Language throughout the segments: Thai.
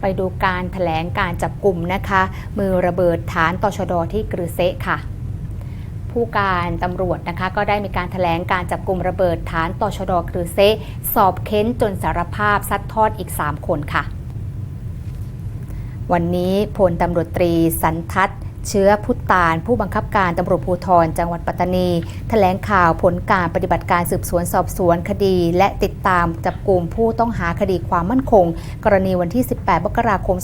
ไปดูการแถลงการจับกลุ่มนะคะ มือระเบิดฐานตชดที่กรือเซะค่ะ ผู้การตำรวจนะคะ ก็ได้มีการแถลงการจับกลุ่มระเบิดฐานตชดกรือเซะสอบเค้นจนสารภาพซัดทอดอีก 3 คนค่ะ วันนี้พลตำรวจตรีสันทัศน์ เชื้อพุทธาน ผู้บังคับการตำรวจภูธรจังหวัดปัตตานีแถลงข่าวผลการปฏิบัติการสืบสวนสอบสวนคดี และติดตามจับกลุ่มผู้ต้องหาคดีความมั่นคง กรณีวันที่ 18มกราคม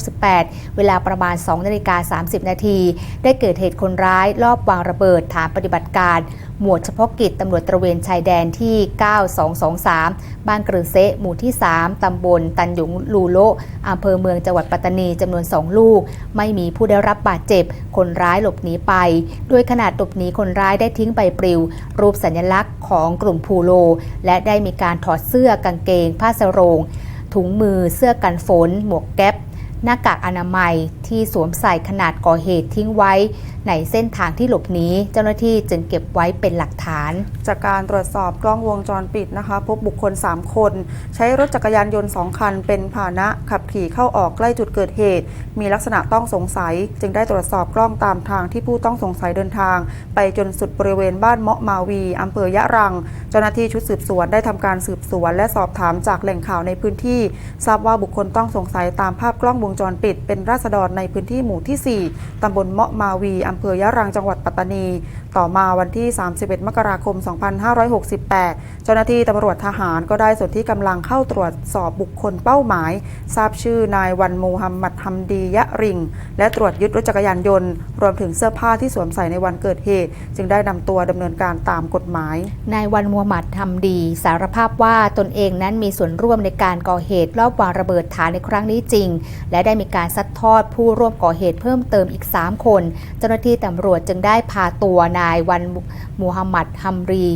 2568 เวลาประมาณ 2 นาฬิกา 30 นาที ได้เกิดเหตุคนร้ายลอบวางระเบิดฐานปฏิบัติการหมวดเฉพาะกิจตำรวจตระเวนชายแดนที่ 9223 บ้านกรือเซะหมู่ที่ 3 ตำบล ตันหยงลูโลอำเภอเมืองจังหวัดปัตตานีจำนวน 2 ลูก ไม่มีผู้ได้รับบาดเจ็บ คนร้ายหลบหนีไป โดยขนาดหลบหนีคนร้ายได้ทิ้งใบปลิว รูปสัญลักษณ์ของกลุ่มพูโล และได้มีการถอดเสื้อกางเกง ผ้าสรง ถุงมือเสื้อกันฝน หมวกแก๊ปหน้ากากอนามัย ที่สวมใส่ขนาดก่อเหตุทิ้งไว้ ในเส้นทางที่หลบหนีเจ้าหน้าที่จึงเก็บไว้เป็นหลักฐาน จากการตรวจสอบกล้องวงจรปิดนะคะ พบบุคคล 3 คน ใช้รถจักรยานยนต์ 2 คัน เป็นพาหนะขับขี่เข้าออกใกล้จุดเกิดเหตุ มีลักษณะต้องสงสัย จึงได้ตรวจสอบกล้องตามทางที่ผู้ต้องสงสัยเดินทาง ไปจนสุดบริเวณบ้านเมาะมาวีอำเภอยะรัง เจ้าหน้าที่ชุดสืบสวนได้ทำการสืบสวน และสอบถามจากแหล่งข่าวในพื้นที่ ทราบว่าบุคคลต้องสงสัยตามภาพกล้องวงจรปิด เป็นราษฎรในพื้นที่หมู่ที่ 4 ตำบลเมาะมาวีอำเภอยะรังจังหวัดปัตตานี ต่อมาวันที่ 31 มกราคม 2568 เจ้าหน้าที่ตำรวจทหารก็ได้ส่วนที่กำลังเข้าตรวจสอบบุคคลเป้าหมาย ทราบชื่อนายวันมูฮัมหมัดฮัมดียะริง และตรวจยึดรถจักรยานยนต์ รวมถึงเสื้อผ้าที่สวมใส่ในวันเกิดเหตุ จึงได้นำตัวดำเนินการตามกฎหมาย นายวันมูฮัมหมัดทำดี สารภาพว่าตนเองนั้นมีส่วนร่วมในการก่อเหตุรอบวางระเบิดฐานในครั้งนี้จริง และได้มีการซัดทอดผู้ผู้ร่วมก่อเหตุเพิ่มเติมอีก 3 คน เจ้าหน้าที่ตำรวจจึงได้พาตัวนายวันมูฮัมหมัดฮัมรี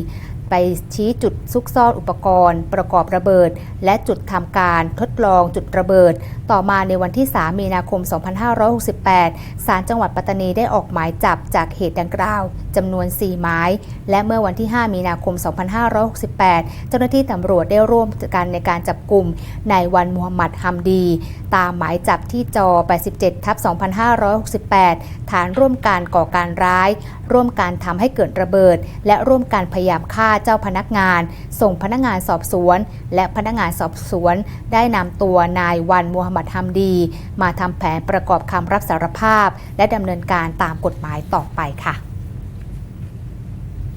ไปชี้จุดซุกซ่อนอุปกรณ์ ประกอบระเบิด และจุดทำการทดลองจุดระเบิด ต่อมาในวันที่ 3 มีนาคม 2568 ศาลจังหวัดปัตตานีได้ออกหมายจับจากเหตุดังกล่าว จำนวน 4 หมาย และเมื่อวันที่ 5 มีนาคม 2568 เจ้าหน้าที่ตำรวจได้ร่วมกันในการจับกลุ่มนายวันมูฮัมหมัดฮัมดี ตามหมายจับที่จอ 87 ทับ 2568 ฐานร่วมการก่อการร้าย ร่วมการทำให้เกิดระเบิด และร่วมการพยายามฆ่าเจ้าพนักงาน ส่งพนักงานสอบสวน และพนักงานสอบสวน ได้นำตัวนายวันมูฮัมหมัดฮัมดี มาทำแผนประกอบคำรับสารภาพ และดำเนินการตามกฎหมายต่อไปค่ะ